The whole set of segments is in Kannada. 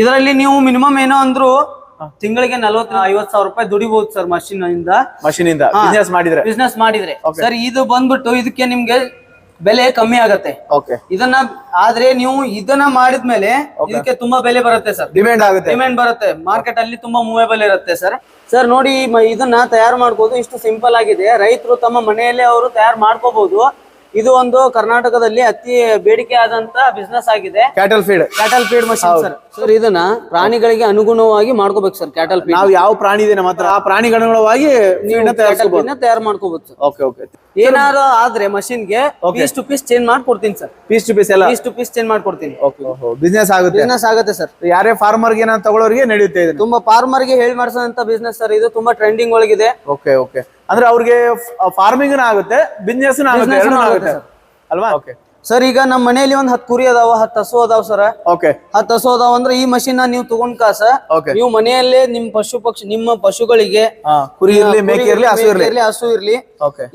ಇದರಲ್ಲಿ ನೀವು ಮಿನಿಮಮ್ ಏನೋ ಅಂದ್ರು ತಿಂಗಳಿಗೆ ನಲ್ವತ್ತ ಐವತ್ ಸಾವಿರ ರೂಪಾಯಿ ದುಡಿಬಹುದು ಸರ್ ಮಷಿನ್ ಇಂದ. ಮಷಿನ್ ಇಂದ. ಬಿಸ್ನೆಸ್ ಮಾಡಿದ್ರೆ. ಬಿಸ್ನೆಸ್ ಮಾಡಿದ್ರೆ. ಸರ್ ಇದು ಬಂದ್ಬಿಟ್ಟು ಇದಕ್ಕೆ ನಿಮ್ಗೆ ಬೆಲೆ ಕಮ್ಮಿ ಆಗತ್ತೆ. ಇದನ್ನ ಆದ್ರೆ ನೀವು ಇದನ್ನ ಮಾಡಿದ್ಮೇಲೆ ಇದಕ್ಕೆ ತುಂಬಾ ಬೆಲೆ ಬರುತ್ತೆ ಸರ್ ಡಿಮ್ಯಾಂಡ್ ಆಗುತ್ತೆ. ಡಿಮ್ಯಾಂಡ್ ಬರುತ್ತೆ. ಮಾರ್ಕೆಟ್ ಅಲ್ಲಿ ತುಂಬಾ ಮೂವೇಬಲ್ ಇರುತ್ತೆ ಸರ್ ಸರ್ ನೋಡಿ ಇದನ್ನ ತಯಾರು ಮಾಡ್ಬೋದು. ಇಷ್ಟು ಸಿಂಪಲ್ ಆಗಿದೆ. ರೈತರು ತಮ್ಮ ಮನೆಯಲ್ಲೇ ಅವರು ತಯಾರು ಮಾಡ್ಕೋಬಹುದು ಇದು ಒಂದು ಕರ್ನಾಟಕದಲ್ಲಿ ಅತಿ ಬೇಡಿಕೆ ಆದಂತ ಬಿಸ್ನೆಸ್ ಆಗಿದೆ. Cattle feed cattle feed machine sir sir ಇದನ್ನ ಪ್ರಾಣಿಗಳಿಗೆ ಅನುಗುಣವಾಗಿ ಮಾಡ್ಕೋಬೇಕು ಸರ್ ಕ್ಯಾಟಲ್ ಫೀಡ್ ನಾವು ಯಾವ ಪ್ರಾಣಿ ಇದೆ ನಮ್ಮ ಹತ್ರ ಆ ಪ್ರಾಣಿಗಳವಾಗಿ ನೀವನ್ನ ತಯಾರಿಸಬಹುದು ತಯಾರು ಮಾಡ್ಕೋಬಹುದು ಸರ್. ಓಕೆ ಓಕೆ ಏನಾದ್ರು ಆದ್ರೆ ಮಷಿನ್ಗೆ ಪೀಸ್ ಟು ಪೀಸ್ ಚೇಂಜ್ ಮಾಡ್ಕೊಡ್ತೀನಿ ಸರ್. ಪೀಸ್ ಟು ಪೀಸ್ ಎಲ್ಲ? ಪೀಸ್ ಟು ಪೀಸ್ ಚೇಂಜ್ ಮಾಡ್ಕೊಡ್ತೀನಿ. ಓಕೆ ಬಿಸ್ನೆಸ್ ಆಗುತ್ತೆ. ಬಿಸ್ನೆಸ್ ಆಗುತ್ತೆ ಸರ್. ಯಾರೇ ಫಾರ್ಮರ್ಗೆ ನಾನು ತಗೊಳ್ಳೋರಿಗೆ ನಡೆಯುತ್ತೆ ಇದೆ. ತುಂಬಾ ಫಾರ್ಮರ್ಗೆ ಹೇಳಿ ಮಾಡಿಸೋಂತ ಬಿಸ್ನೆಸ್ ಸರ್. ಇದು ತುಂಬಾ ಟ್ರೆಂಡಿಂಗ್ ಒಳಗಿದೆ. ಓಕೆ ಓಕೆ ಅಂದ್ರೆ ಅವ್ರಿಗೆ ಫಾರ್ಮಿಂಗ್ ಆಗುತ್ತೆ ಬಿಸ್ನೆಸ್ ಆಗುತ್ತೆ ಅಲ್ವಾ? ಓಕೆ ಸರ್ ಈಗ ನಮ್ಮ ಮನೆಯಲ್ಲಿ ಒಂದ್ ಹತ್ತು ಕುರಿ ಅದಾವ ಹತ್ ಹಸು ಅದಾವ ಸರ್ ಓಕೆ ಹತ್ತು ಹಸು ಅದಾವ ಅಂದ್ರೆ ಈ ಮಷಿನ್ ನೀವು ತಗೊಂಡ್ ಕಾಸ ನೀವು ಮನೆಯಲ್ಲೇ ನಿಮ್ ಪಶು ಪಕ್ಷಿ ನಿಮ್ಮ ಪಶುಗಳಿಗೆ ಕುರಿ ಇರ್ಲಿ ಮೇಕೆ ಇರ್ಲಿ ಹಸು ಇರ್ಲಿ. ಹಸು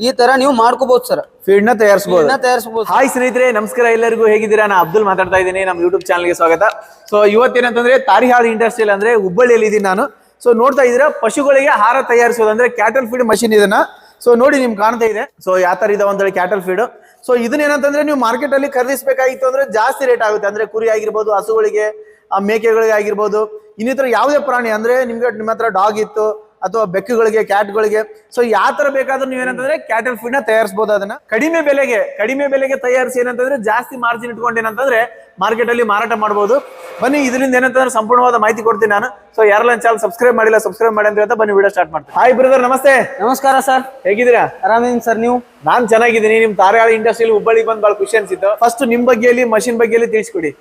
ಈ ತರ ನೀವು ಮಾಡ್ಕೋಬಹುದು ಸರ್ ಫೀಡ್ನ ತಯಾರಿಸಬಹುದು ತಯಾರಿಸಬಹುದು ಹಾಯ್ ಸ್ನೇಹಿತರೆ ನಮಸ್ಕಾರ ಎಲ್ಲರಿಗೂ ಹೇಗಿದ್ದೀರಾ? ನಾ ಅಬ್ದುಲ್ ಮಾತಾಡ್ತಾ ಇದ್ದೀನಿ ನಮ್ಮ ಯೂಟ್ಯೂಬ್ ಚಾನಲ್ಗೆ ಸ್ವಾಗತ. ಸೊ ಇವತ್ತೇನಂತಂದ್ರೆ ತಾರಿಹಾಳ್ ಇಂಡಸ್ಟ್ರಿಯಲ್ ಅಂದ್ರೆ ಹುಬ್ಬಳ್ಳಿಯಲ್ಲಿ ಇದೀನಿ ನಾನು. ಸೊ ನೋಡ್ತಾ ಇದ್ರೆ ಪಶುಗಳಿಗೆ ಆಹಾರ ತಯಾರಿಸೋದು ಅಂದ್ರೆ ಕ್ಯಾಟಲ್ ಫೀಡ್ ಮಷಿನ್ ಇದನ್ನ ಸೊ ನೋಡಿ ನಿಮ್ಗೆ ಕಾಣ್ತಾ ಇದೆ. ಸೊ ಯಾವ ತರ ಇದೆ ಅಂತೇಳಿ ಕ್ಯಾಟಲ್ ಫೀಡ್ ಸೊ ಇದನ್ನ ಏನಂತಂದ್ರೆ ನೀವು ಮಾರ್ಕೆಟ್ ಅಲ್ಲಿ ಖರೀದಿಸಬೇಕಾಗಿತ್ತು ಅಂದ್ರೆ ಜಾಸ್ತಿ ರೇಟ್ ಆಗುತ್ತೆ. ಅಂದ್ರೆ ಕುರಿ ಆಗಿರ್ಬೋದು, ಹಸುಗಳಿಗೆ, ಆ ಮೇಕೆಗಳಿಗೆ ಆಗಿರ್ಬೋದು. ಇನ್ನಿತರ ಯಾವುದೇ ಪ್ರಾಣಿ, ಅಂದ್ರೆ ನಿಮ್ಗೆ ನಿಮ್ಮ ಹತ್ರ ಡಾಗ್ ಇತ್ತು ಅಥವಾ ಬೆಕ್ಕುಗಳಿಗೆ ಕ್ಯಾಟ್ಗಳಿಗೆ. ಸೊ ಯಾವ ತರ ಬೇಕಾದ್ರೂ ನೀವೇನಂತಂದ್ರೆ ಕ್ಯಾಟಲ್ ಫೀಡ್ನ ತಯಾರಿಸಬಹುದು ಅದನ್ನ. ಕಡಿಮೆ ಬೆಲೆಗೆ ಕಡಿಮೆ ಬೆಲೆಗೆ ತಯಾರಿಸಿ ಏನಂತಂದ್ರೆ ಜಾಸ್ತಿ ಮಾರ್ಜಿನ್ ಇಟ್ಕೊಂಡು ಏನಂತಂದ್ರೆ ಮಾರ್ಕೆಟ್ ಅಲ್ಲಿ ಮಾರಾಟ ಮಾಡಬಹುದು ಬನ್ನಿ ಇದರಿಂದ ಏನಂತಂದ್ರೆ ಸಂಪೂರ್ಣವಾದ ಮಾಹಿತಿ ಕೊಡ್ತೀನಿ ನಾನು. ಸೊ ಯಾರೆಲ್ಲ ಚಾನಲ್ ಸಬ್ಸ್ಕ್ರೈಬ್ ಮಾಡಿಲ್ಲ ಸಬ್ಸ್ಕ್ರೈಬ್ ಮಾಡಿ ಅಂತ ಹೇಳ್ತಾ ಬನ್ನಿ ವಿಡಿಯೋ ಸ್ಟಾರ್ಟ್ ಮಾಡ್ತೀನಿ. ಹಾಯ್ ಬ್ರದರ್ ನಮಸ್ತೆ. ನಮಸ್ಕಾರ ಸರ್ ಹೇಗಿದ್ದೀರಾ? ಆರಾಮಿದೀನಿ ಸರ್ ನೀವು? ನಾನ್ ಚೆನ್ನಾಗಿದ್ದೀನಿ. ನಿಮ್ ತಾರಾಳ ಇಂಡಸ್ಟ್ರಿಯಲ್ಲಿ ಹುಬ್ಬಳ್ಳಿಗೆ ಬಂದು ಬಹಳ ಖುಷಿ ಅನ್ಸಿತ್ತು. ಫಸ್ಟ್ ನಿಮ್ ಬಗ್ಗೆಯಲ್ಲಿ ಮಷಿನ್ ಬಗ್ಗೆಯಲ್ಲಿ ತಿಳಿಸ್ಕೊಡಿ.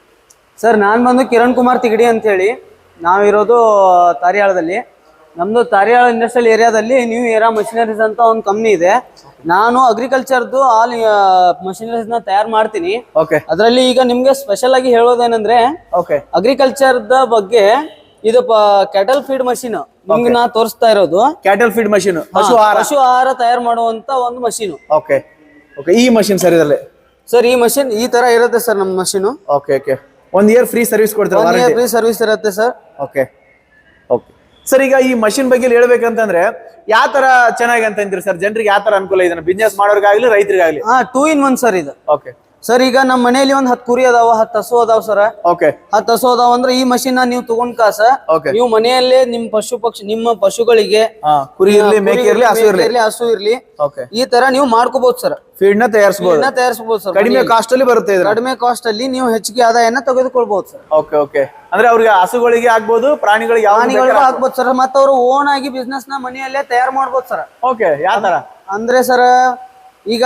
ಸರ್ ನಾನ್ ಬಂದು ಕಿರಣ್ ಕುಮಾರ್ ತಿಗಡಿ ಅಂತ ಹೇಳಿ. ನಾವಿರೋದು ತಾರಿಯಾಳದಲ್ಲಿ. ನಮ್ದು ತಾರಿಯಾಳ ಇಂಡಸ್ಟ್ರಿಯಲ್ ಏರಿಯಾದಲ್ಲಿ ನ್ಯೂ ಏರಾ ಮಷಿನರೀಸ್ ಅಂತ ಒಂದು ಕಂಪ್ನಿ ಇದೆ. ನಾನು ಅಗ್ರಿಕಲ್ಚರ್ದು ಆಲ್ ಮಷಿನರೀಸ್ನ ತಯಾರು ಮಾಡ್ತೀನಿ. ಓಕೆ ಅದರಲ್ಲಿ ಈಗ ನಿಮ್ಗೆ ಸ್ಪೆಷಲ್ ಆಗಿ ಹೇಳೋದೇನಂದ್ರೆ ಓಕೆ ಅಗ್ರಿಕಲ್ಚರ್ ದ ಬಗ್ಗೆ ಇದು ಕ್ಯಾಟಲ್ ಫೀಡ್ ಮಷೀನ್ ನಿಮ್ಗೆ ನಾ ತೋರಿಸ್ತಾ ಇರೋದು. ಕ್ಯಾಟಲ್ ಫೀಡ್ ಮಷೀನ್ ಹಸು ಆಹಾರ. ಆಹಾರ ತಯಾರು ಮಾಡುವಂತ ಒಂದು ಮಷೀನ್ ಓಕೆ ಓಕೆ ಈ ಮಷೀನ್ ಸರ್ ಇದರಲ್ಲಿ? ಸರ್ ಈ ಮಷೀನ್ ಈ ತರ ಇರುತ್ತೆ ಸರ್ ನಮ್ಮ ಮಷೀನು ಓಕೆ ಓಕೆ ಒಂದ್ ಇಯರ್ ಫ್ರೀ ಸರ್ವಿಸ್ ಕೊಡ್ತಾರೆ ಫ್ರೀ ಸರ್ವಿಸ್ ಇರುತ್ತೆ ಸರ್ ಓಕೆ ಓಕೆ ಸರ್ ಈಗ ಈ ಮಷಿನ್ ಬಗ್ಗೆ ಹೇಳ್ಬೇಕಂತಂದ್ರೆ ಯಾವ ತರ ಚೆನ್ನಾಗಿ ಅಂತ ಅಂತೀರಿ ಸರ್ ಜನರಿಗೆ ಯಾವ ತರ ಅನುಕೂಲ ಇದನ್ನ ಬಿಸ್ನೆಸ್ ಮಾಡೋರ್ಗಾಗ್ಲಿ ರೈತರಿಗಾಗ್ಲಿ? ಹಾ ಟೂ ಇನ್ ಒನ್ ಸರ್ ಇದು. ಓಕೆ ಸರ್ ಈಗ ನಮ್ಮ ಮನೆಯಲ್ಲಿ ಒಂದ್ ಹತ್ತು ಕುರಿ ಅದಾವ ಹತ್ತು ಹಸು ಅದಾವ ಸರ್ ಓಕೆ ಹತ್ತು ಹಸು ಅದಾವ ಅಂದ್ರೆ ಈ ಮಷೀನ್ ನೀವು ತಗೊಂಡ್ ಕಾಸ ನೀವು ಮನೆಯಲ್ಲೇ ನಿಮ್ ಪಶು ಪಕ್ಷಿ ನಿಮ್ಮ ಪಶುಗಳಿಗೆ ಕುರಿ ಇರ್ಲಿ ಮೇಕೆ ಇರ್ಲಿ ಹಸು ಇರ್ಲಿ. ಇರ್ಲಿ ಹಸು ಇರ್ಲಿ. ಓಕೆ ಈ ತರ ನೀವು ಮಾಡ್ಕೋಬಹುದು ಸರ್ ಫೀಡ್ನ ತಯಾರಿಸಬಹುದು ತಯಾರಿಸಬಹುದು ಸರ್ ಕಡಿಮೆ ಕಾಸ್ಟ್ ಅಲ್ಲಿ ಬರುತ್ತೆ ಇದ್ರ ಕಡಿಮೆ ಕಾಸ್ಟ್ ಅಲ್ಲಿ ನೀವು ಹೆಚ್ಚಿಗೆ ಆದಾಯನ ತೆಗೆದುಕೊಳ್ಬಹುದು ಸರ್ ಓಕೆ ಓಕೆ ಅಂದ್ರೆ ಅವ್ರಿಗೆ ಹಸುಗಳಿಗೆ ಆಗ್ಬೋದು ಪ್ರಾಣಿಗಳಿಗೆ ಯಾವ ಪ್ರಾಣಿಗಳಿಗೂ ಹಾಕ್ಬೋದು ಸರ್ ಮತ್ತ ಅವರು ಓನ್ ಆಗಿ ಬಿಸ್ನೆಸ್ನ ಮನೆಯಲ್ಲೇ ತಯಾರು ಮಾಡ್ಬೋದು ಸರ್ ಓಕೆ ಯಾವ ತರ? ಅಂದ್ರೆ ಸರ್ ಈಗ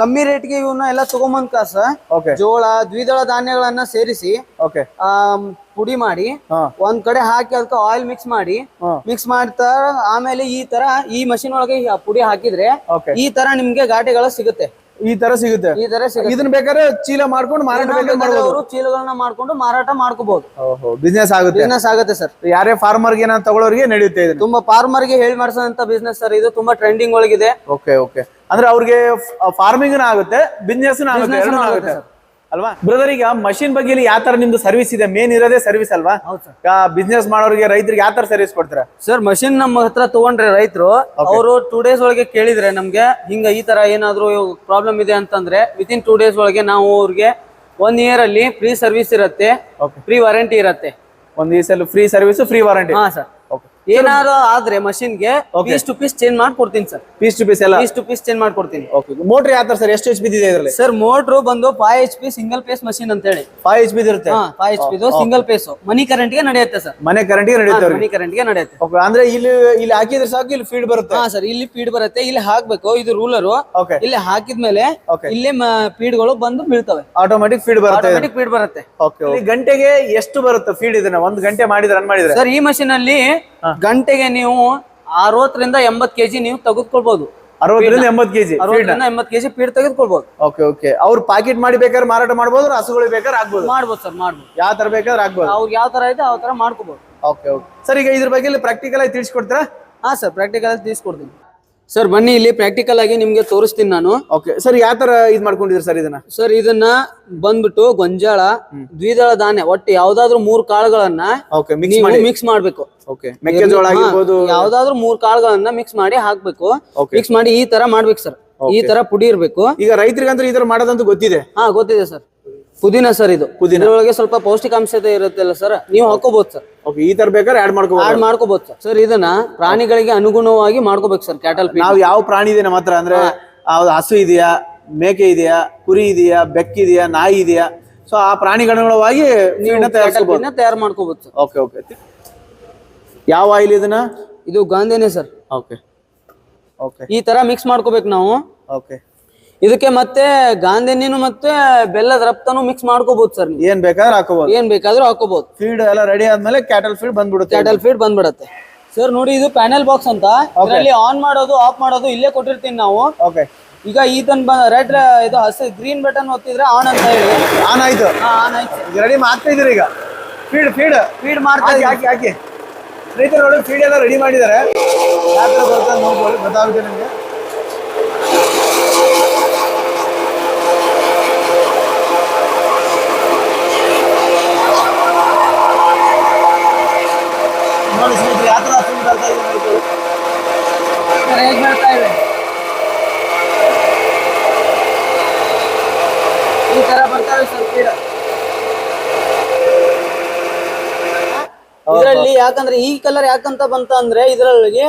ಕಮ್ಮಿ ರೇಟ್ಗೆ ಇವನ್ನ ಎಲ್ಲ ತಗೊಂಬಂದ್ ಕಾಸ. ಜೋಳ ದ್ವಿದಳ ಧಾನ್ಯಗಳನ್ನ ಸೇರಿಸಿ ಪುಡಿ ಮಾಡಿ ಒಂದ್ ಕಡೆ ಹಾಕಿ ಅದಕ್ಕೆ ಆಯಿಲ್ ಮಿಕ್ಸ್ ಮಾಡಿ. ಮಿಕ್ಸ್ ಮಾಡ್ತಾ ಆಮೇಲೆ ಈ ತರ ಈ ಮಷಿನ್ ಒಳಗೆ ಪುಡಿ ಹಾಕಿದ್ರೆ ಈ ತರ ನಿಮ್ಗೆ ಘಾಟಿಗಳು ಸಿಗುತ್ತೆ. ಈ ತರ ಸಿಗುತ್ತೆ. ಈ ತರ ಸಿಗುತ್ತೆ. ಇದನ್ನ ಬೇಕಾದ್ರೆ ಚೀಲ ಮಾಡ್ಕೊಂಡು ಮಾರಾಟ ಮಾಡಬಹುದು ಅವರು ಚೀಲಗಳನ್ನ ಮಾಡ್ಕೊಂಡು ಮಾರಾಟ ಮಾಡ್ಕೋಬಹುದು ಬಿಸ್ನೆಸ್ ಆಗುತ್ತೆ. ಬಿಸ್ನೆಸ್ ಆಗುತ್ತೆ ಸರ್ ಯಾರೇ ಫಾರ್ಮರ್ಗೆ ನಾನು ತಗೊಳ್ಳೋರಿಗೆ ನಡೆಯುತ್ತೆ ತುಂಬಾ ಫಾರ್ಮರ್ಗೆ ಹೇಳಿ ಮಾಡಿಸೋಂತ ಬಿಸ್ನೆಸ್ ಸರ್ ಇದು ತುಂಬಾ ಟ್ರೆಂಡಿಂಗ್ ಒಳಗಿದೆ. ಓಕೆ ಓಕೆ ಅಂದ್ರೆ ಅವ್ರಿಗೆ ಫಾರ್ಮಿಂಗ್ ಆಗುತ್ತೆ ಬಿಸ್ನೆಸ್ ಆಗುತ್ತೆ ಅಲ್ವಾ? ಬ್ರದರ್ ಈಗ ಮಷಿನ್ ಬಗ್ಗೆ ಯಾವ ತರ ನಿಮ್ದು ಸರ್ವಿಸ್ ಇದೆ? ಮೇನ್ ಇರೋದೇ ಸರ್ವಿಸ್ ಅಲ್ವಾ? ಬಿಸ್ನೆಸ್ ಮಾಡೋರಿಗೆ ರೈತರಿಗೆ ಯಾವ ತರ ಸರ್ವಿಸ್ ಕೊಡ್ತಾರೆ? ಸರ್ ಮಷಿನ್ ನಮ್ಮ ಹತ್ರ ತಗೊಂಡ್ರೆ ರೈತರು ಅವರು ಟೂ ಡೇಸ್ ಒಳಗೆ ಕೇಳಿದ್ರೆ ನಮ್ಗೆ ಹಿಂಗ ಈ ತರ ಏನಾದ್ರು ಪ್ರಾಬ್ಲಮ್ ಇದೆ ಅಂತಂದ್ರೆ ವಿತಿನ್ ಟೂ ಡೇಸ್ ಒಳಗೆ ನಾವು ಅವ್ರಿಗೆ ಒನ್ ಇಯರ್ ಅಲ್ಲಿ ಫ್ರೀ ಸರ್ವಿಸ್ ಇರುತ್ತೆ. ಫ್ರೀ ವಾರಂಟಿ ಇರುತ್ತೆ. ಒಂದ್ ಈ ಸಲ ಫ್ರೀ ಸರ್ವಿಸ್ ಫ್ರೀ ವಾರಂಟಿ ಹಾ ಸರ್ ಏನಾದ್ರು ಆದ್ರೆ ಮಷಿನ್ಗೆ ಪೀಸ್ ಟು ಪೀಸ್ ಚೇಂಜ್ ಮಾಡ್ಕೊಡ್ತೀನಿ ಸರ್. ಪೀಸ್ ಟು ಪೀಸ್ ಎಲ್ಲ? ಪೀಸ್ ಟು ಪೀಸ್ ಚೇಂಜ್ ಮಾಡ್ಕೊಡ್ತೀನಿ. ಓಕೆ ಮೋಟರ್ ಯಾವ ತರ ಸರ್? ಎಷ್ಟು ಎಚ್ ಪಿ ಇದೆ ಇದರಲ್ಲಿ? ಸರ್ ಮೋಟರ್ ಬಂದು five H P single phase machine ಅಂತ ಹೇಳಿ ಫೈವ್ ಎಚ್ ಪಿ ಇರುತ್ತೆ five H P single phase ಮನಿ ಕರೆಂಟ್ಗೆ ನಡೆಯುತ್ತೆ ಸರ್. ಮನೆ ಕರೆಂಟಿಗೆ ನಡೆಯುತ್ತೆ ಅವ್ರಿಗೆ? ಮನಿ ಕರೆಂಟ್ಗೆ ನಡೆಯುತ್ತೆ. ಓಕೆ ಅಂದ್ರೆ ಇಲ್ಲಿ ಇಲ್ಲಿ ಹಾಕಿದ್ರೆ ಸಾಕು ಇಲ್ಲಿ ಫೀಡ್ ಬರುತ್ತೆ? ಹಾ ಸರ್ ಇಲ್ಲಿ ಫೀಡ್ ಬರುತ್ತೆ ಇಲ್ಲಿ ಹಾಕ್ಬೇಕು. ಇದು ರೂಲರ್ ಇಲ್ಲಿ ಹಾಕಿದ್ಮೇಲೆ ಇಲ್ಲಿ ಫೀಡ್ ಫೀಡ್ಗಳು ಬಂದು ಬೀಳ್ತವೆ. ಆಟೋಮೆಟಿಕ್ ಫೀಡ್ ಬರುತ್ತೆ ಆಟೋಮೆಟಿಕ್ ಫೀಡ್ ಬರುತ್ತೆ. ಓಕೆ ಗಂಟೆಗೆ ಎಷ್ಟು ಬರುತ್ತೆ ಫೀಡ್ ಇದನ್ನ? ಒಂದ್ ಗಂಟೆ ಮಾಡಿದ್ರೆ ರನ್ ಮಾಡಿದ್ರೆ? ಸರ್ ಈ ಮಷಿನ್ ಅಲ್ಲಿ ಗಂಟೆಗೆ ನೀವು ಅರವತ್ತರಿಂದ ಎಂಬತ್ ಕೆಜಿ ನೀವು ತೆಗೆದುಕೊಳ್ಬಹುದು ಅರವತ್ತರಿಂದ ಎಂಬತ್ತು ಕೆಜಿ ಅರವತ್ತರಿಂದ ಎಂಬತ್ ಕೆಜಿ ಪೀಡ್ ತೆಗೆದುಕೊಳ್ಬಹುದು ಓಕೆ ಓಕೆ ಅವ್ರು ಪ್ಯಾಕೆಟ್ ಮಾಡಿ ಬೇಕಾದ್ರೆ ಮಾರಾಟ ಮಾಡಬಹುದು ಹಸುಗಳು ಬೇಕಾದ್ರೆ ಆಗ್ಬೋದು ಮಾಡ್ಬೋದು ಸರ್ ಮಾಡ್ಬೋದು. ಯಾವ ತರ ಬೇಕಾದ್ರೆ ಆಗ್ಬೋದು ಅವ್ರು ಯಾವ ತರ ಇದೆ ಆ ತರ ಮಾಡ್ಕೋಬಹುದು ಓಕೆ ಓಕೆ ಸರ್ ಈಗ ಇದ್ರ ಬಗ್ಗೆ ಪ್ರಾಕ್ಟಿಕಲ್ ಆಗಿ ತಿಳಿಸ್ಕೊಡ್ತೀರಾ? ಹಾ ಸರ್ ಪ್ರಾಕ್ಟಿಕಲ್ ತಿಳಿಸ್ಕೊಡ್ತೀನಿ. ಸರ್ ಬನ್ನಿ ಇಲ್ಲಿ ಪ್ರಾಕ್ಟಿಕಲ್ ಆಗಿ ನಿಮ್ಗೆ ತೋರಿಸ್ತೀನಿ ನಾನು. ಓಕೆ ಸರ್ ಯಾವ ತರ ಇದ್ ಮಾಡ್ಕೊಂಡಿದ್ರಿ ಸರ್ ಇದನ್ನ? ಸರ್ ಇದನ್ನ ಬಂದ್ಬಿಟ್ಟು ಗೊಂಜಾಳ ದ್ವಿದಳ ಧಾನ್ಯ ಒಟ್ಟು ಯಾವ್ದಾದ್ರು ಮೂರ್ ಕಾಳುಗಳನ್ನ ಓಕೆ ಮಿಕ್ಸ್ ನೀವು ಮಾಡಿ. ಮಿಕ್ಸ್ ಮಾಡ್ಬೇಕು. ಓಕೆ ಮೆಕ್ಕೆಜೋಳ ಆಗಿರ್ಬೋದು. ಯಾವ್ದಾದ್ರು ಮೂರ್ ಕಾಳುಗಳನ್ನ ಮಿಕ್ಸ್ ಮಾಡಿ ಹಾಕ್ಬೇಕು. Okay. ಮಿಕ್ಸ್ ಮಾಡಿ ಈ ತರ ಮಾಡ್ಬೇಕು ಸರ್. ಈ ತರ ಪುಡಿ ಇರ್ಬೇಕು. ಈಗ ರೈತರಿಗಂದ್ರೆ ಈ ತರ ಮಾಡೋದಂತೂ ಗೊತ್ತಿದೆ. ಹಾ ಗೊತ್ತಿದೆ ಸರ್. ಪುದೀನ ಸರ್ ಇದು. ಪುದೀನ. ಒಳಗೆ ಸ್ವಲ್ಪ ಪೌಷ್ಟಿಕಾಂಶತೆ ಇರುತ್ತಲ್ಲ ಸರ್ ನೀವು ಹಾಕೋಬಹುದು ಸರ್ ಓಕೆ ಈ ತರ ಬೇಕಾದ್ರೆ ಆಡ್ ಮಾಡ್ಕೋಬಹುದು. ಆಡ್ ಮಾಡ್ಕೋಬಹುದು ಸರ್ ಸರ್ ಇದನ್ನ ಪ್ರಾಣಿಗಳಿಗೆ ಅನುಗುಣವಾಗಿ ಮಾಡ್ಕೋಬೇಕು ಸರ್ ಕ್ಯಾಟಲ್ ನಾವು ಯಾವ ಪ್ರಾಣಿ ಇದೆ ನಮ್ಮ ಹತ್ರ ಅಂದ್ರೆ ಹಸು ಇದೆಯಾ ಮೇಕೆ ಇದೆಯಾ ಕುರಿ ಇದೆಯಾ ಬೆಕ್ಕಿದೆಯಾ ನಾಯಿ ಇದೆಯಾ? ಸೊ ಆ ಪ್ರಾಣಿಗಳವಾಗಿ ತಯಾರು ಮಾಡ್ಕೋಬಹುದು ಓಕೆ ಓಕೆ ಯಾವ ಆಯಿಲ್ ಇದನ್ನ? ಇದು ಗಾಂಧಿನೇ ಸರ್ ಓಕೆ ಓಕೆ ಈ ತರ ಮಿಕ್ಸ್ ಮಾಡ್ಕೋಬೇಕು ನಾವು. ಓಕೆ ಇದಕ್ಕೆ ಮತ್ತೆ ಗಾಂಧಿನಿನು ಮತ್ತೆ ಬೆಲ್ಲದ ರಪ್ತನು ಮಿಕ್ಸ್ ಮಾಡ್ಕೋಬಹುದು ಸರ್ ಏನ್ ಬೇಕಾದ್ರೂ ಹಾಕೋಬಹುದು ಏನ್ ಬೇಕಾದ್ರೂ ಹಾಕೋಬಹುದು ಫೀಡ್ ಎಲ್ಲ ರೆಡಿ ಆದ್ಮೇಲೆ ಕ್ಯಾಟಲ್ ಫೀಡ್ ಬಂದ್ಬಿಡುತ್ತೆ ಕ್ಯಾಟಲ್ ಫೀಡ್ ಬಂದ್ಬಿಡತ್ತೆ. ಸರ್ ನೋಡಿ ಇದು ಪ್ಯಾನೆಲ್ ಬಾಕ್ಸ್ ಅಂತ. ಇದರಲ್ಲಿ ಆನ್ ಮಾಡೋದು ಆಫ್ ಮಾಡೋದು ಇಲ್ಲೇ ಕೊಟ್ಟಿರ್ತೀನಿ ನಾವು. ಓಕೆ ಈಗ ಈತನ್ ರೆಡ್ ಇದು ಹಸಿ ಗ್ರೀನ್ ಬಟನ್ ಒತ್ತಿದ್ರೆ ಆನ್ ಅಂತ ಹೇಳಿ. ಆನ್ ಆಯ್ತು. ಆನ್ ಆಯ್ತು ರೆಡಿ ಮಾಡ್ತಾ ಇದೀರಿ ಈಗ. ಫೀಡ್ ಫೀಡ್ ಫೀಡ್ ಮಾಡ್ತಾ ಹಾಕಿ ರೈತರು ನೋಡಿ ಫೀಡ್ ಎಲ್ಲ ರೆಡಿ ಮಾಡಿದ್ದಾರೆ. ಯಾವ ಥರ ನೋಡ್ಬೋದು ಗೊತ್ತಾಗುತ್ತೆ ನಿಮಗೆ ನೋಡಿ ಸ್ನೇಹಿತರೆ ಯಾವ ಥರ ಫೀಡ್ ಬರ್ತಾ ಇದೆ ನೋಡ್ಕೊಳ್ಳಿ ಸರ್, ಹೇಗ್ ಬರ್ತಾ ಇವೆ ಈ ತರ ಬರ್ತಾವೆ ಸರ್ ಫೀಡ್ ಇದರಲ್ಲಿ ಯಾಕಂದ್ರೆ ಈ ಕಲರ್ ಯಾಕಂತ ಬಂತ ಅಂದ್ರೆ ಇದ್ರೊಳಗೆ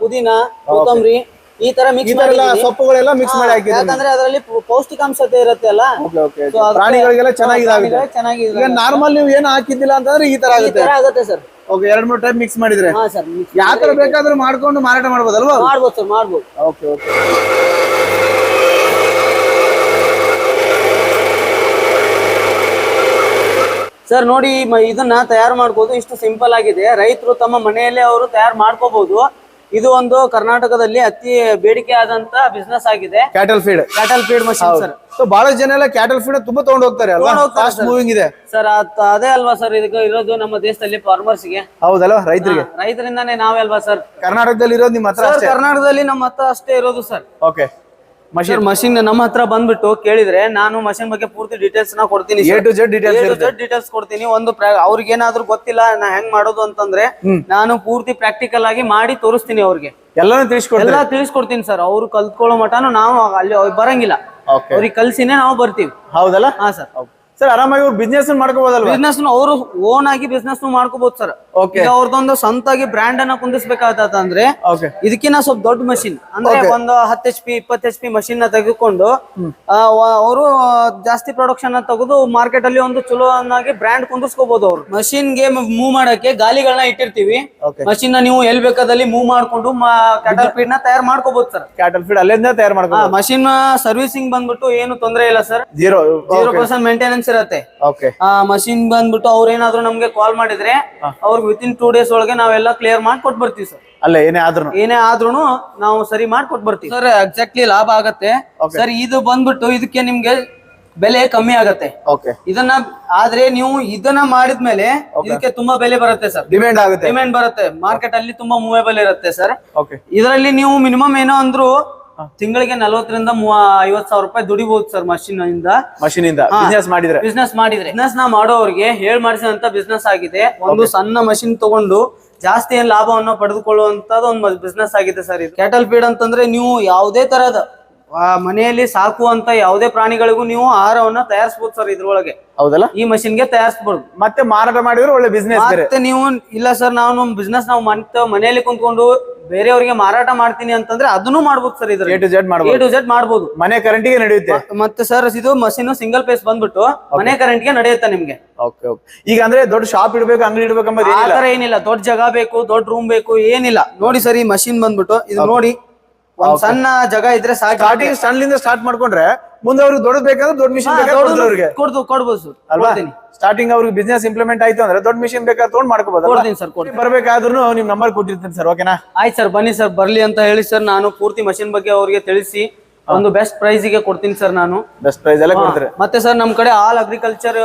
ಪುದೀನ ಕೊತ್ತಂಬರಿ ಈ ತರ ಮಿಕ್ಸ್ ಸೊಪ್ಪುಗಳೆಲ್ಲ ಮಿಕ್ಸ್ ಮಾಡಿ ಹಾಕಿದ್ರೆ ಯಾಕಂದ್ರೆ ಅದರಲ್ಲಿ ಪೌಷ್ಟಿಕಾಂಶತೆ ಇರುತ್ತೆ ಅಲ್ಲ? ಪ್ರಾಣಿಗಳಿಗೆಲ್ಲ ಚೆನ್ನಾಗಿ ಪ್ರಾಣಿಗಳಿಗೆ ಚೆನ್ನಾಗಿದೆ ಈಗ ನಾರ್ಮಲ್ ನೀವು ಏನು ಹಾಕಿದ್ದಿಲ್ಲ ಅಂತಂದ್ರೆ ಈ ತರ ಆಗುತ್ತೆ. ಆಗುತ್ತೆ ಸರ್ ಓಕೆ ಎರಡ್ ಮೂರು ಟೈಪ್ ಮಿಕ್ಸ್ ಮಾಡಿದ್ರೆ. ಹಾ ಸರ್ ಯಾವ ತರ ಬೇಕಾದ್ರೂ ಮಾಡ್ಕೊಂಡು ಮಾರಾಟ ಮಾಡ್ಬೋದಲ್ವಾ? ಮಾಡ್ಬೋದು ಸರ್ ಮಾಡ್ಬೋದು. Okay okay. ಸರ್ ನೋಡಿ ಇದನ್ನ ತಯಾರು ಮಾಡ್ಬೋದು. ಇಷ್ಟು ಸಿಂಪಲ್ ಆಗಿದೆ. ರೈತರು ತಮ್ಮ ಮನೆಯಲ್ಲೇ ಅವರು ತಯಾರು ಮಾಡ್ಕೋಬಹುದು ಇದು ಒಂದು ಕರ್ನಾಟಕದಲ್ಲಿ ಅತಿ ಬೇಡಿಕೆ ಆದಂತ ಬಿಸ್ನೆಸ್ ಆಗಿದೆ. Cattle feed cattle feed machine sir so ಬಹಳಷ್ಟು ಜನ ಎಲ್ಲ ಕ್ಯಾಟಲ್ ಫೀಡ್ ತುಂಬಾ ತಗೊಂಡು ಹೋಗ್ತಾರೆ ಫಾಸ್ಟ್ ಮೂವಿಂಗ್ ಇದೆ. ಸರ್ ಅದೇ ಅಲ್ವಾ ಸರ್ ಇದಕ್ಕೆ ಇರೋದು ನಮ್ಮ ದೇಶದಲ್ಲಿ ಫಾರ್ಮರ್ಸ್ಗೆ? ಹೌದಲ್ವಾ? ರೈತರಿಗೆ? ರೈತರಿಂದಾನೇ ನಾವೇ ಅಲ್ವಾ ಸರ್ ಕರ್ನಾಟಕದಲ್ಲಿ ಇರೋದು ನಿಮ್ಮ ಹತ್ರ ಕರ್ನಾಟಕದಲ್ಲಿ ನಮ್ಮ ಹತ್ರ ಅಷ್ಟೇ ಇರೋದು ಸರ್ ಓಕೆ ಸರ್ ಮಷಿನ್ ನಮ್ಮ ಹತ್ರ ಬಂದ್ಬಿಟ್ಟು ಕೇಳಿದ್ರೆ ನಾನು ಮಷಿನ್ ಬಗ್ಗೆ ಪೂರ್ತಿ ಡೀಟೇಲ್ಸ್ನ ಕೊಡ್ತೀನಿ A to Z details details ಕೊಡ್ತೀನಿ. ಒಂದು ಅವ್ರಿಗೆ ಏನಾದ್ರು ಗೊತ್ತಿಲ್ಲ ನಾ ಹೆಂಗ್ ಮಾಡೋದು ಅಂತಂದ್ರೆ ನಾನು ಪೂರ್ತಿ ಪ್ರಾಕ್ಟಿಕಲ್ ಆಗಿ ಮಾಡಿ ತೋರಿಸ್ತೀನಿ ಅವ್ರಿಗೆ. ಎಲ್ಲಾನು ತಿಳಿಸ್ಕೊಡ್ತೀನಿ ಎಲ್ಲ ತಿಳಿಸ್ಕೊಡ್ತೀನಿ ಸರ್ ಅವ್ರು ಕಲ್ತ್ಕೊಳ್ಳೋ ಮಟನು ನಾವು ಅಲ್ಲಿ ಬರಂಗಿಲ್ಲ. ಅವ್ರಿಗೆ ಕಲ್ಸಿನೇ ನಾವು ಬರ್ತೀವಿ. ಹೌದಲ್ಲ? ಹಾ ಸರ್ ಸರ್ ಆರಾಮಾಗಿ ಅವ್ರು ಬಿಸ್ನೆಸ್ ಮಾಡ್ಕೋಬಹುದಲ್ಲ ಬಿಸ್ನೆಸ್ ಅವರು ಓನ್ ಆಗಿ ಬಿಸ್ನೆಸ್ ಮಾಡ್ಕೋಬಹುದು ಸರ್. ಈಗ ಅವ್ರದೊಂದು ಸ್ವಂತಾಗಿ ಬ್ರ್ಯಾಂಡ್ ಅನ್ನ ಕುಂದಿಸ್ಬೇಕಾಗತ್ತಂದ್ರೆ ಓಕೆ ಇದಕ್ಕಿಂತ ಸ್ವಲ್ಪ ದೊಡ್ಡ ಮಷಿನ್ ಅಂದ್ರೆ ಒಂದು ಹತ್ತು ಎಚ್ ಪಿ ಇಪ್ಪತ್ತು ಎಚ್ ಪಿ ಮಷಿನ್ನ ತೆಗೆದುಕೊಂಡು ಅವರು ಜಾಸ್ತಿ ಪ್ರೊಡಕ್ಷನ್ ತೆಗೆದು ಮಾರ್ಕೆಟ್ ಅಲ್ಲಿ ಒಂದು ಚಲೋ ಅನ್ನಾಗಿ ಬ್ರ್ಯಾಂಡ್ ಕುಂದಿಸ್ಕೋಬಹುದು ಅವ್ರು. ಮಷಿನ್ಗೆ ಮೂವ್ ಮಾಡಕ್ಕೆ ಗಾಲಿಗಳನ್ನ ಇಟ್ಟಿರ್ತೀವಿ. ಮಷಿನ್ನ ನೀವು ಎಲ್ ಬೇಕಾದಲ್ಲಿ ಮೂವ್ ಮಾಡ್ಕೊಂಡು ಕ್ಯಾಟಲ್ ಫೀಡ್ನ ತಯಾರು ಮಾಡ್ಕೋಬಹುದು ಸರ್. ಕ್ಯಾಟಲ್ ಫೀಡ್ ಅಲ್ಲಿಂದ ತಯಾರು ಮಾಡ್ಕೋ ಮಷಿನ್ ಸರ್ವಿಸಿಂಗ್ ಬಂದ್ಬಿಟ್ಟು ಏನು ತೊಂದರೆ ಇಲ್ಲ sir. Zero zero percent maintenance ಇರುತ್ತೆ ಓಕೆ ಆ ಮಷಿನ್ ಬಂದ್ಬಿಟ್ಟು ಅವ್ರೇನಾದ್ರೂ ನಮ್ಗೆ ಕಾಲ್ ಮಾಡಿದ್ರೆ ಅವ್ರಿಗೆ ವಿತಿನ್ ಟೂ ಡೇಸ್ ಒಳಗೆ ನಾವೆಲ್ಲ ಕ್ಲಿಯರ್ ಮಾಡಿ ಕೊಟ್ ಬರ್ತೀವಿ ಸರ್. ಅಲ್ಲ ಏನೇ ಆದ್ರೂ ಏನೇ ಆದ್ರೂ ನಾವು ಸರಿ ಮಾಡಿ ಕೊಟ್ಟು ಬರ್ತೀವಿ ಸರ್ ಎಕ್ಸಾಕ್ಟ್ಲಿ ಲಾಭ ಆಗತ್ತೆ. ಸರ್ ಇದು ಬಂದ್ಬಿಟ್ಟು ಇದಕ್ಕೆ ನಿಮ್ಗೆ ಬೆಲೆ ಕಮ್ಮಿ ಆಗತ್ತೆ. ಓಕೆ ಇದನ್ನ ಆದ್ರೆ ನೀವು ಇದನ್ನ ಮಾಡಿದ್ಮೇಲೆ ಇದಕ್ಕೆ ತುಂಬಾ ಬೆಲೆ ಬರುತ್ತೆ ಸರ್. ಡಿಮ್ಯಾಂಡ್ ಆಗುತ್ತೆ. ಡಿಮ್ಯಾಂಡ್ ಬರುತ್ತೆ. ಮಾರ್ಕೆಟ್ ಅಲ್ಲಿ ತುಂಬಾ ಮೂವೇಬಲ್ ಇರುತ್ತೆ ಸರ್. ಓಕೆ ಇದರಲ್ಲಿ ನೀವು ಮಿನಿಮಮ್ ಏನೋ ಅಂದ್ರು ತಿಂಗಳಿಗೆ ನಲವತ್ತರಿಂದ ಐವತ್ ಸಾವಿರ ರೂಪಾಯಿ ದುಡಿಬಹುದು ಸರ್ ಮಷಿನ್ ಇಂದ. ಮಷಿನ್ ಇಂದ. ಬಿಸ್ನೆಸ್ ಮಾಡಿದ್ರೆ. ಬಿಸ್ನೆಸ್ ಮಾಡಿದ್ರೆ. ಬಿಸ್ನೆಸ್ ನಾ ಮಾಡೋರಿಗೆ ಹೇಳ್ ಮಾಡಿಸಿದಂತ ಬಿಸ್ನೆಸ್ ಆಗಿದೆ. ಒಂದು ಸಣ್ಣ ಮಷಿನ್ ತಗೊಂಡು ಜಾಸ್ತಿ ಏನ್ ಲಾಭವನ್ನು ಪಡೆದುಕೊಳ್ಳುವಂತದ್ದು ಒಂದು ಬಿಸ್ನೆಸ್ ಆಗಿದೆ ಸರ್ ಇದು. ಕ್ಯಾಟಲ್ ಫೀಡ್ ಅಂತಂದ್ರೆ ನೀವು ಯಾವುದೇ ತರಹದ ಆ, ಮನೆಯಲ್ಲಿ ಸಾಕುವಂತ ಯಾವುದೇ ಪ್ರಾಣಿಗಳಿಗೂ ನೀವು ಆಹಾರವನ್ನ ತಯಾರಿಸಬಹುದು ಸರ್ ಇದ್ರೊಳಗೆ. ಹೌದಲ್ಲ? ಈ machine ಗೆ ತಯಾರಿಸಬಹುದು ಮತ್ತೆ ಮಾರಾಟ ಮಾಡಿದ್ರೆ ಒಳ್ಳೆ ಬಿಸ್ನೆಸ್ ಮತ್ತೆ ನೀವು ಇಲ್ಲ ಸರ್ ನಾವು ಬಿಸ್ನೆಸ್ ನಾವು ಮನೆಯಲ್ಲಿ ಕುಂತ್ಕೊಂಡು ಬೇರೆಯವರಿಗೆ ಮಾರಾಟ ಮಾಡ್ತೀನಿ ಅಂತಂದ್ರೆ ಅದನ್ನು ಮಾಡ್ಬೋದು ಸರ್ ಎ ಇದ್ರ ಟು ಜೆಡ್ ಎ ಮಾಡ್ಬೋದು ಟು ಜೆಡ್ ಮಾಡ್ಬೋದು. ಮನೆ ಕರೆಂಟಿಗೆ ನಡೆಯುತ್ತೆ. ಮತ್ತೆ ಸರ್ ಇದು ಮಷೀನ್ ಸಿಂಗಲ್ ಪೇಸ್ ಬಂದ್ಬಿಟ್ಟು ಮನೆ ಕರೆಂಟ್ಗೆ ನಡೆಯುತ್ತೆ ನಿಮ್ಗೆ. ಓಕೆ ಓಕೆ ಈಗ ಅಂದ್ರೆ ದೊಡ್ಡ ಶಾಪ್ ಇಡ್ಬೇಕು ಅಂಗಡಿ ಇಡ್ಬೇಕು ಅಂಬುದು ಆ ಏನಿಲ್ಲ ತರ ಏನಿಲ್ಲ. ದೊಡ್ಡ ಜಾಗ ಬೇಕು ದೊಡ್ಡ ರೂಮ್ ಬೇಕು ಏನಿಲ್ಲ. ನೋಡಿ ಸರ್ ಈ ಮಷಿನ್ ಬಂದ್ಬಿಟ್ಟು ಇದು ನೋಡಿ ಒಂದ್ ಸಣ್ಣ ಜಾಗ ಇದ್ರೆ ಸಾಕು. ಸ್ಟಾರ್ಟಿಂಗ್ ಸ್ಟಾರ್ಟ್ ಮಾಡ್ಕೊಂಡ್ರೆ ಮುಂದೆ ಅವ್ರಿಗೆ ದೊಡ್ಡ ಬೇಕಂದ್ರೆ ದೊಡ್ಡ ಮಿಷಿನ್ ಬೇಕಾದ್ರೆ ಅವ್ರಿಗೆ ಕೊಡ್ದು ಕೊಡ್ಬೋದು ಸರ್. ಅಲ್ವಾ? ಸ್ಟಾರ್ಟಿಂಗ್ ಅವ್ರಿಗೆ ಬಿಸ್ನೆಸ್ ಇಂಪ್ಲಿಮೆಂಟ್ ಆಯ್ತು ಅಂದ್ರೆ ದೊಡ್ಡ ಮಿಷಿನ್ ಬೇಕಾದ್ರೆ ತೊಗೊಂಡ್ ಮಾಡ್ಕೋಬಹುದು ಕೊಡ್ತೀನಿ ಸರ್ ಕೊಡ್ತೀನಿ. ಬರ್ಬೇಕಾದ್ರೂ ನಿಮ್ ನಂಬರ್ ಕೊಟ್ಟಿರ್ತೀನಿ ಸರ್ ಓಕೆನಾ ಆಯ್ತು ಸರ್ ಬನ್ನಿ ಸರ್ ಬರ್ಲಿ ಅಂತ ಹೇಳಿ ಸರ್ ನಾನು ಪೂರ್ತಿ ಮಷಿನ್ ಬಗ್ಗೆ ಅವ್ರಿಗೆ ತಿಳಿಸಿ ಒಂದು ಬೆಸ್ಟ್ ಪ್ರೈಸ್ಗೆ ಕೊಡ್ತೀನಿ ಸರ್ ನಾನು. ಬೆಸ್ಟ್ ಪ್ರೈಸ್ ಎಲ್ಲ ಕೊಡ್ತಾರೆ. ಮತ್ತೆ ಸರ್ ನಮ್ ಕಡೆ ಆಲ್ ಅಗ್ರಿಕಲ್ಚರ್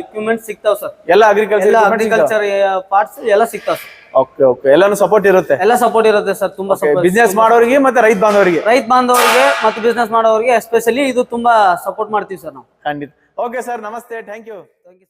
ಇಕ್ವಿಪ್ಮೆಂಟ್ ಸಿಗ್ತಾವ್ ಸರ್. ಎಲ್ಲ ಅಗ್ರಿಕಲ್ಚರ್ ಅಗ್ರಿಕಲ್ಚರ್ ಪಾರ್ಟ್ಸ್ ಎಲ್ಲ ಸಿಗ್ತಾವ್ ಸರ್. ಓಕೆ ಓಕೆ ಎಲ್ಲಾನು ಸಪೋರ್ಟ್ ಇರುತ್ತೆ? ಎಲ್ಲ ಸಪೋರ್ಟ್ ಇರುತ್ತೆ ಸರ್ ತುಂಬಾ ಸಪೋರ್ಟ್ ಬಿಸ್ನೆಸ್ ಮಾಡೋರಿಗೆ ಮತ್ತೆ ರೈತ ಬಾಂಧವರಿಗೆ? ರೈತ ಬಾಂಧವರಿಗೆ ಮತ್ತೆ ಬಿಸ್ನೆಸ್ ಮಾಡೋರಿಗೆ ಎಸ್ಪೆಷಲಿ ಇದು ತುಂಬಾ ಸಪೋರ್ಟ್ ಮಾಡ್ತೀವಿ ಸರ್ ನಾವು. ಖಂಡಿತ. ಓಕೆ ಸರ್ ನಮಸ್ತೆ. Thank you thank you